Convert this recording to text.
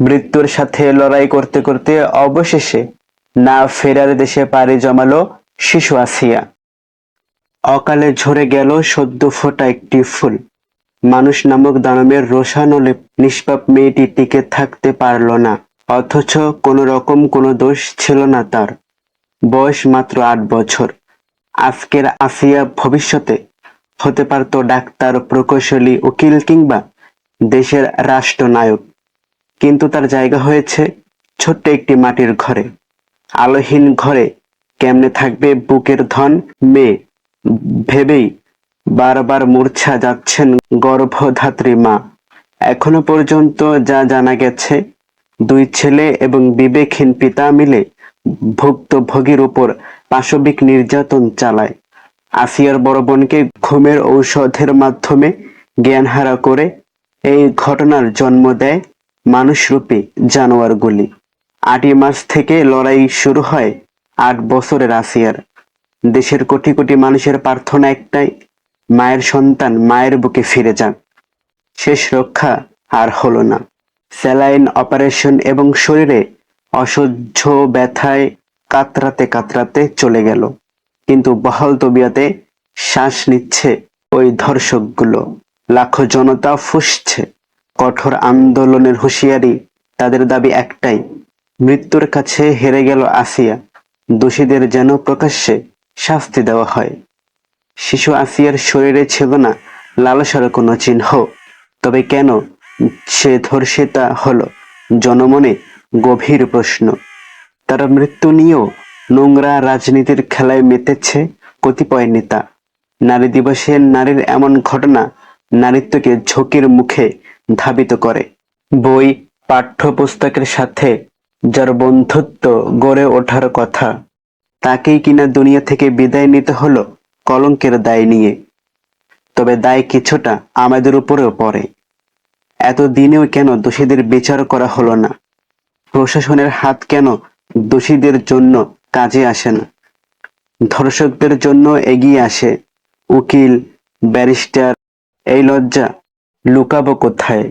মৃত্যুর সাথে লড়াই করতে করতে অবশেষে না ফেরার দেশে পাড়ি জমালো শিশু আসিয়া। অকালে ঝরে গেল সদ্য ফোটা একটি ফুল। মানুষ নামক দানবের রোষানলে নিষ্পাপ মেয়েটি টিকে থাকতে পারল না, অথচ কোনো রকম কোনো দোষ ছিল না তার। বয়স মাত্র আট বছর। আজকের আসিয়া ভবিষ্যতে হতে পারত ডাক্তার, প্রকৌশলী, উকিল কিংবা দেশের রাষ্ট্রনায়ক। কিন্তু তার জায়গা হয়েছে ছোট্ট একটি মাটির ঘরে। আলোহীন ঘরে কেমনে থাকবে বুকের ধন মেয়ে? ভেবেই বারবার মূর্ছা যাচ্ছেন গর্ভধাত্রী মা। এখনও পর্যন্ত যা জানা গেছে, দুই ছেলে এবং বিবেকহীন পিতা মিলে ভুক্তভোগীর উপর পাশবিক নির্যাতন চালায়। আসিয়ার বড় বোনকে ঘুমের ঔষধের মাধ্যমে জ্ঞানহারা করে এই ঘটনার জন্ম দেয় মানুষরূপী জানোয়ারগুলি। আটই মাস থেকে লড়াই শুরু হয় আট বছরের আসিয়ার। দেশের কোটি কোটি মানুষের প্রার্থনা একটাই, মায়ের সন্তান মায়ের বুকে ফিরে যান শেষ রক্ষা আর হলো না। স্যালাইন অপারেশন এবং শরীরে অসহ্য ব্যথায় কাতরাতে কাতরাতে চলে গেল। কিন্তু বহাল তবিয়াতে শ্বাস নিচ্ছে ওই ধর্ষকগুলো। লাখো জনতা ফুসছে। কঠোর আন্দোলনের হুঁশিয়ারি তাদের দাবি একটাই, মৃত্যুর কাছে হেরে গেল আসিয়া, দোষীদের যেন প্রকাশ্যে শাস্তি দেওয়া হয়। শিশু আসিয়ার শরীরে ছিল না লালসার কোনো চিহ্ন, তবে কেন সে ধর্ষিতা হলো জনমনে গভীর প্রশ্ন। তার মৃত্যু নিয়েও নোংরা রাজনীতির খেলায় মেতেছে কতিপয় নেতা। নারী দিবসে নারীর এমন ঘটনা নারীত্বকে ঝোঁকের মুখে ধাবিত করে। বই, পাঠ্যপুস্তকের সাথে যার বন্ধুত্ব গড়ে ওঠার কথা, তাকেই কিনা দুনিয়া থেকে বিদায় নিতে হলো কলঙ্কের দায় নিয়ে। তবে দায় কিছুটা আমাদের উপরেও পড়ে। এত দিনেও কেন দোষীদের বিচার করা হলো না? প্রশাসনের হাত কেন দোষীদের জন্য কাজে আসে না? ধর্ষকদের জন্য এগিয়ে আসে উকিল, ব্যারিস্টার, এই লজ্জা লুকাবো কোথায়?